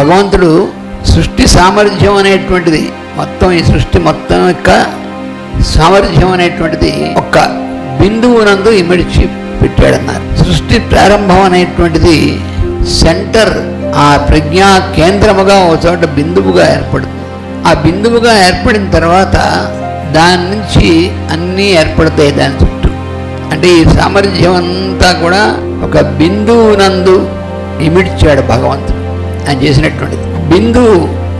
భగవంతుడు సృష్టి సామర్థ్యం అనేటువంటిది. మొత్తం ఈ సృష్టి మొత్తం యొక్క సామర్థ్యం అనేటువంటిది ఒక్క బిందువునందు ఇమిడిచి పెట్టాడన్నారు. సృష్టి ప్రారంభం అనేటువంటిది సెంటర్ ఆ ప్రజ్ఞా కేంద్రముగా ఒక చోట బిందువుగా ఏర్పడుతుంది. ఆ బిందువుగా ఏర్పడిన తర్వాత దాని నుంచి అన్నీ ఏర్పడతాయి దాని చుట్టూ. అంటే ఈ సామర్థ్యం అంతా కూడా ఒక బిందువునందు ఇమిడ్చాడు భగవంతుడు. ఆయన చేసినటువంటిది. బిందు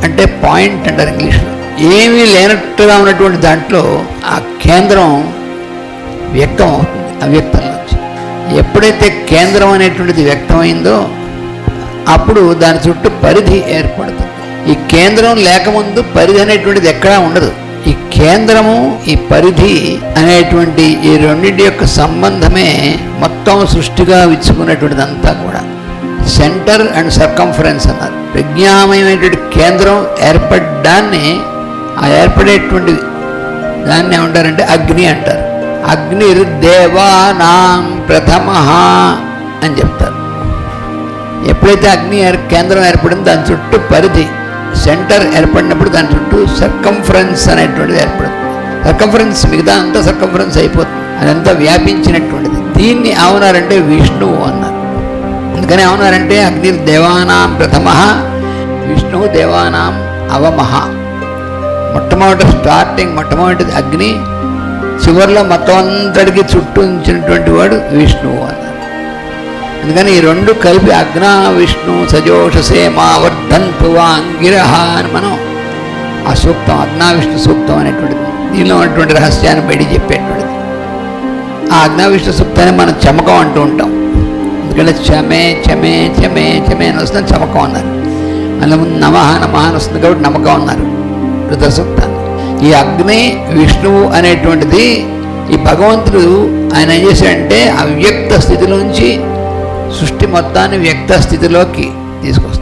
అంటే పాయింట్ అంటారు ఇంగ్లీష్లో. ఏమీ లేనట్టుగా ఉన్నటువంటి దాంట్లో ఆ కేంద్రం వ్యక్తం అవుతుంది అవ్యక్తంలోంచి ఎప్పుడైతే కేంద్రం అనేటువంటిది వ్యక్తమైందో అప్పుడు దాని చుట్టూ పరిధి ఏర్పడుతుంది. ఈ కేంద్రం లేకముందు పరిధి అనేటువంటిది ఎక్కడా ఉండదు. ఈ కేంద్రము ఈ పరిధి అనేటువంటి ఈ రెండింటి యొక్క సంబంధమే మొత్తం సృష్టిగా విచ్చుకున్నటువంటిది అంతా కూడా. సెంటర్ అండ్ సర్కంఫరెన్స్ అన్నారు. ప్రజ్ఞామయమైనటువంటి కేంద్రం ఏర్పడ్డాన్ని ఆ ఏర్పడేటువంటి దాన్ని ఏమంటారంటే అగ్ని అంటారు. అగ్నిర్దేవానాం ప్రథమ అని చెప్తారు. ఎప్పుడైతే అగ్ని కేంద్రం ఏర్పడిందో దాని చుట్టూ పరిధి సెంటర్ ఏర్పడినప్పుడు దాని చుట్టూ సర్కంఫరెన్స్ అనేటువంటిది ఏర్పడుతుంది. సర్కంఫరెన్స్ మిగతా అంతా సర్కంఫరెన్స్ అయిపోతుంది. అదంతా వ్యాపించినటువంటిది. దీన్ని అవునారంటే విష్ణువు అన్నారు. అందుకని ఏమన్నారంటే అగ్ని దేవానాం ప్రథమ విష్ణువు దేవానాం అవమహ మొట్టమొదటి స్టార్టింగ్ మొట్టమొదటిది అగ్ని చివరిలో మొత్తం అంతటికి చుట్టూ ఉంచినటువంటి వాడు విష్ణువు అన్నారు. అందుకని ఈ రెండు కలిపి అగ్న విష్ణు సజోషసే మావర్ధంతు వాంగిరహ అని మనం ఆ సూక్తం అగ్నా విష్ణు సూక్తం అనేటువంటిది దీనిలో ఉన్నటువంటి రహస్యాన్ని బయట చెప్పేటువంటిది. ఆ అగ్నా విష్ణు సూక్తాన్ని మనం చమకం అంటూ ఉంటాం. ఇక్కడ చమే చమే చమే చమే అని వస్తుంది చమకం అన్నారు. అందులో ముందు నమః అని వస్తుంది కాబట్టి నమ్మకం అన్నారు. రుద్రసూక్త ఈ అగ్ని విష్ణువు అనేటువంటిది ఈ భగవంతుడు ఆయన ఏం చేశాడంటే అవ్యక్త స్థితిలోంచి సృష్టి మొత్తాన్ని వ్యక్త స్థితిలోకి తీసుకొస్తాడు.